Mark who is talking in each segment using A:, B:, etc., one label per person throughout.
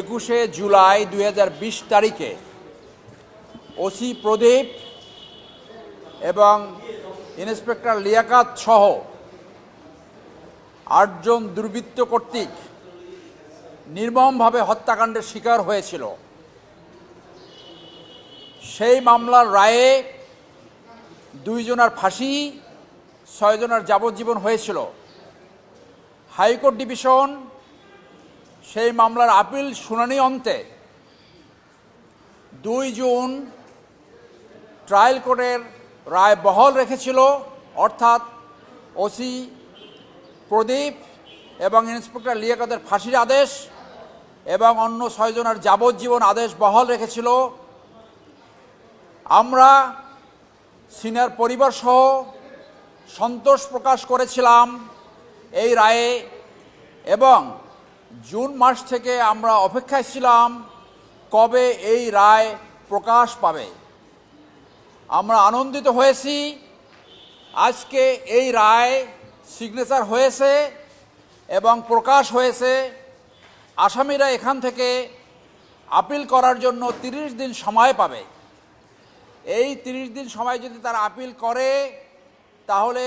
A: একুশে জুলাই দুই হাজার বিশ তারিখে ওসি প্রদীপ এবং ইন্সপেক্টর লিয়াকাত সহ আটজন দুর্বৃত্ত কর্তৃক নির্মমভাবে হত্যাকাণ্ডের শিকার হয়েছিল। সেই মামলার রায়ে দুইজনার ফাঁসি, ছয়জনের যাবজ্জীবন হয়েছিল। হাইকোর্ট ডিভিশন সেই মামলার আপিল শুনানি অন্তে দুই জুন ট্রায়াল কোর্টের রায় বহল রেখেছিল, অর্থাৎ ওসি প্রদীপ এবং ইন্সপেক্টর লিয়াকাতের ফাঁসির আদেশ এবং অন্য ছয়জনের যাবজ্জীবন আদেশ বহল রেখেছিল। আমরা সিনিয়র পরিবার সহ সন্তোষ প্রকাশ করেছিলাম এই রায়ে এবং জুন মাস থেকে আমরা অপেক্ষায় ছিলাম কবে এই রায় প্রকাশ পাবে। আমরা আনন্দিত হয়েছি, আজকে এই রায় সিগনেচার হয়েছে এবং প্রকাশ হয়েছে। আসামিরা এখান থেকে আপিল করার জন্য তিরিশ দিন সময় পাবে। এই তিরিশ দিন সময় যদি তারা আপিল করে, তাহলে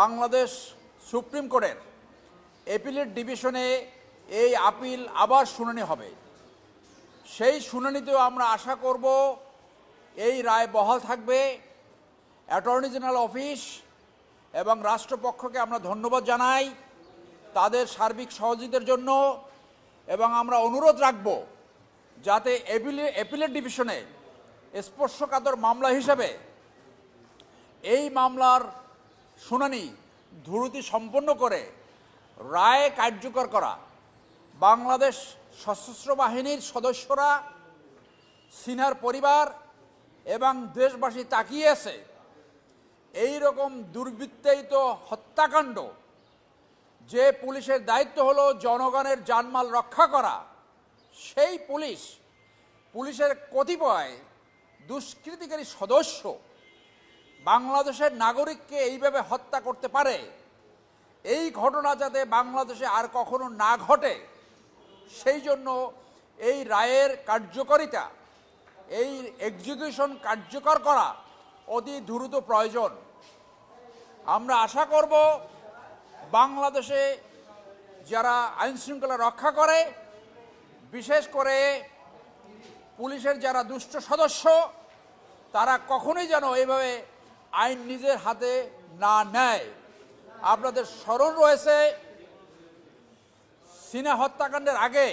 A: বাংলাদেশ সুপ্রিম কোর্টের এপিলেট ডিভিশনে এই আপিল আবার শুনানি হবে। সেই শুনানিতেও আমরা আশা করব এই রায় বহাল থাকবে। অ্যাটর্নি জেনারেল অফিস এবং রাষ্ট্রপক্ষকে আমরা ধন্যবাদ জানাই তাদের সার্বিক সহযোগিতার জন্য এবং আমরা অনুরোধ রাখব যাতে এপিলে, এপিলেট ডিভিশনে স্পর্শকাতর মামলা হিসেবে এই মামলার শুনানি দ্রুতি সম্পন্ন করে রায় কার্যকর করা বাংলাদেশ সশস্ত্র বাহিনীর সদস্যরা, সিনহার পরিবার এবং দেশবাসী তাকিয়েছে। এই রকম দুর্বৃত্তায়িত হত্যাকাণ্ড, যে পুলিশের দায়িত্ব হলো জনগণের জানমাল রক্ষা করা, সেই পুলিশ, পুলিশের কতিপয় দুষ্কৃতিকারী সদস্য বাংলাদেশের নাগরিককে এইভাবে হত্যা করতে পারে, এই ঘটনা যাতে বাংলাদেশে আর কখনো না ঘটে সেই জন্য এই রায়ের কার্যকারিতা, এই এক্সিকিউশন কার্যকর করা অতি দ্রুত প্রয়োজন। আমরা আশা করব বাংলাদেশে যারা আইন শৃঙ্খলা রক্ষা করে, বিশেষ করে পুলিশের যারা দুষ্ট সদস্য, তারা কখনোই যেন এইভাবে আইন নিজের হাতে না নেয়। আপনাদের স্মরণ রয়েছে সিনা হত্যাকাণ্ডের আগে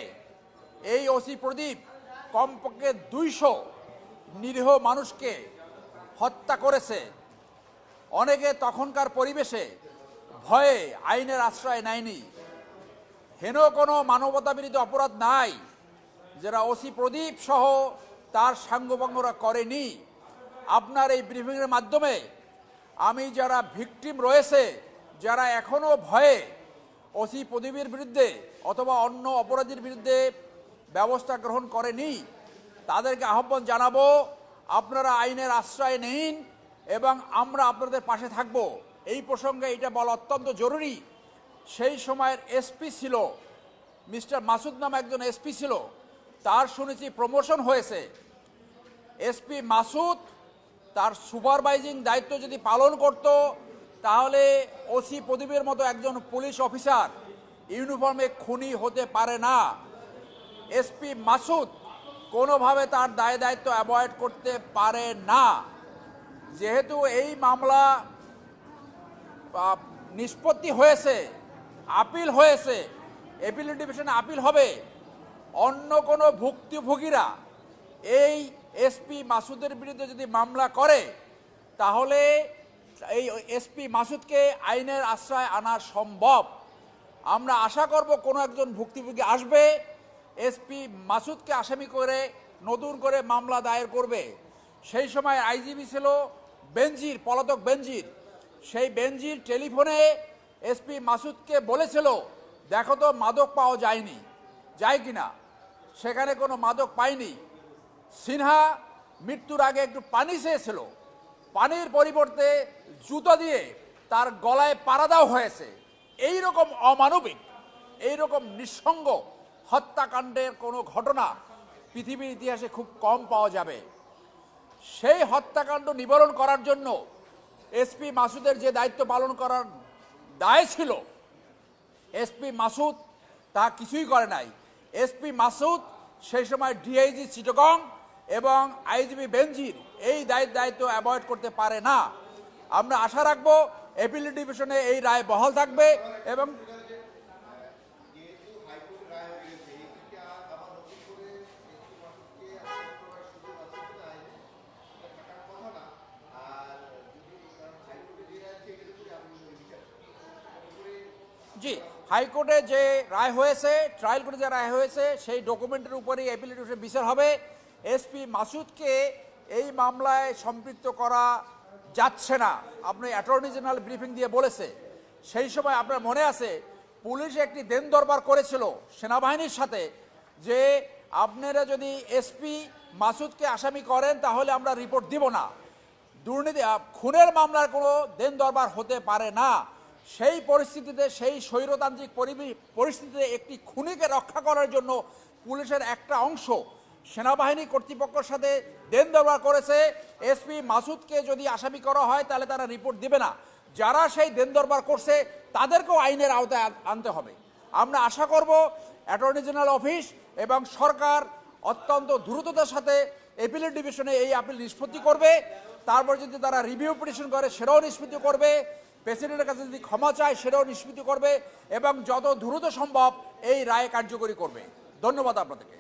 A: এই ওসি প্রদীপ কমপক্ষে দুইশো নিরীহ মানুষকে হত্যা করেছে। অনেকে তখনকার পরিবেশে ভয়ে আইনের আশ্রয় নেয়নি। হেন কোনো মানবতাবিরোধী অপরাধ নাই যারা ওসি প্রদীপ সহ তার সাঙ্গভঙ্গরা করেনি। আপনার এই ব্রিফিংয়ের মাধ্যমে আমি যারা ভিকটিম রয়েছে, যারা এখনও ভয়ে ওসি প্রদীপের বিরুদ্ধে অথবা অন্য অপরাধীর বিরুদ্ধে ব্যবস্থা গ্রহণ করেনি। তাদেরকে আহ্বান জানাব, আপনারা আইনের আশ্রয় নিন এবং আমরা আপনাদের পাশে থাকব। এই প্রসঙ্গে এটা বলা অত্যন্ত জরুরি। সেই সময়ের এসপি ছিল, মিস্টার মাসুদ নামে একজন এসপি ছিল, তার শুনেছি প্রমোশন হয়েছে। এসপি মাসুদ তার সুপারভাইজিং দায়িত্ব যদি পালন করত তাহলে ওসি প্রদীপের মতো একজন পুলিশ অফিসার ইউনিফর্মে খুনি হতে পারে না। এসপি মাসুদ কোনোভাবে তার দায় দায়িত্ব অ্যাভয়েড করতে পারে না। যেহেতু এই মামলা নিষ্পত্তি হয়েছে, আপিল হয়েছে, এপিল ডিভিশনে আপিল হবে। অন্য কোনো ভুক্তিভোগীরা এই এসপি মাসুদের বিরুদ্ধে যদি মামলা করে, তাহলে এই এসপি মাসুদকে আইনের আশ্রয় আনা সম্ভব। আমরা আশা করব কোনো একজন ভুক্তিভোগী আসবে এসপি মাসুদকে আসামি করে নতুন করে মামলা দায়ের করবে। সেই সময় আইজিবি ছিল বেনজির, পলাতক বেনজির। সেই বেনজির টেলিফোনে এসপি মাসুদকে বলেছিল, দেখো তো, মাদক পাওয়া যায়নি। যায় কি না সেখানে কোনো মাদক পায়নি। সিনহা মৃত্যুর আগে একটু পানি চেয়েছিল। পানির পরিবর্তে জুতো দিয়ে তার গলায় পাড়া দেওয়া হয়েছে। এই রকম অমানবিক, এইরকম নিঃসঙ্গ হত্যাকাণ্ডের কোনো ঘটনা পৃথিবীর ইতিহাসে খুব কম পাওয়া যাবে। সেই হত্যাকাণ্ড নিবারণ করার জন্য এসপি মাসুদের যে দায়িত্ব পালন করার দায় ছিল এসপি মাসুদ তা কিছুই করে নাই। এসপি মাসুদ সেই সময় ডিআইজি চিটগং এবং আইজিবি বেঞ্জির এই দায়িত্ব দায়িত্ব অ্যাভয়েড করতে পারে না। আমরা আশা রাখব এপিল ডিভিশনে এই রায় বহাল থাকবে এবং জি, হাইকোর্টে যে রায় হয়েছে ট্রায়াল কোর্টে যে রায় হয়েছে, সেই ডকুমেন্টের উপরেই অ্যাপিলিটেশন বিচার হবে। এসপি মাসুদকে এই মামলায় সম্পৃক্ত করা যাচ্ছে না। আপনি অ্যাটর্নি জেনারেল ব্রিফিং দিয়ে বলেছে। সেই সময় আপনার মনে আছে, পুলিশ একটি দেন দরবার করেছিল সেনাবাহিনীর সাথে যে আপনারা যদি এসপি মাসুদকে আসামি করেন, তাহলে আমরা রিপোর্ট দিব না। দুর্নীতি খুনের মামলার কোনো দেন দরবার হতে পারে না। সেই পরিস্থিতিতে, সেই স্বৈরতান্ত্রিক পরিস্থিতিতে একটি খুনিকে রক্ষা করার জন্য পুলিশের একটা অংশ সেনাবাহিনী কর্তৃপক্ষের সাথে দেন দরবার করেছে। এসপি মাসুদকে যদি আসামি করা হয়, তাহলে তারা রিপোর্ট দিবে না। যারা সেই দেন দরবার করছে, তাদেরকেও আইনের আওতায় আনতে হবে। আমরা আশা করব অ্যাটর্নি জেনারেল অফিস এবং সরকার অত্যন্ত দ্রুততার সাথে এপিলেট ডিভিশনে এই আপিল নিষ্পত্তি করবে। তারপর যদি তারা রিভিউ পিটিশন করে, সেটাও নিষ্পত্তি করবে। প্রেসিডেন্টের কাছে যদি ক্ষমা চায়, সেটাও নিষ্পত্তি করবে এবং যত দ্রুত সম্ভব এই রায় কার্যকরী করবে। ধন্যবাদ আপনাদেরকে।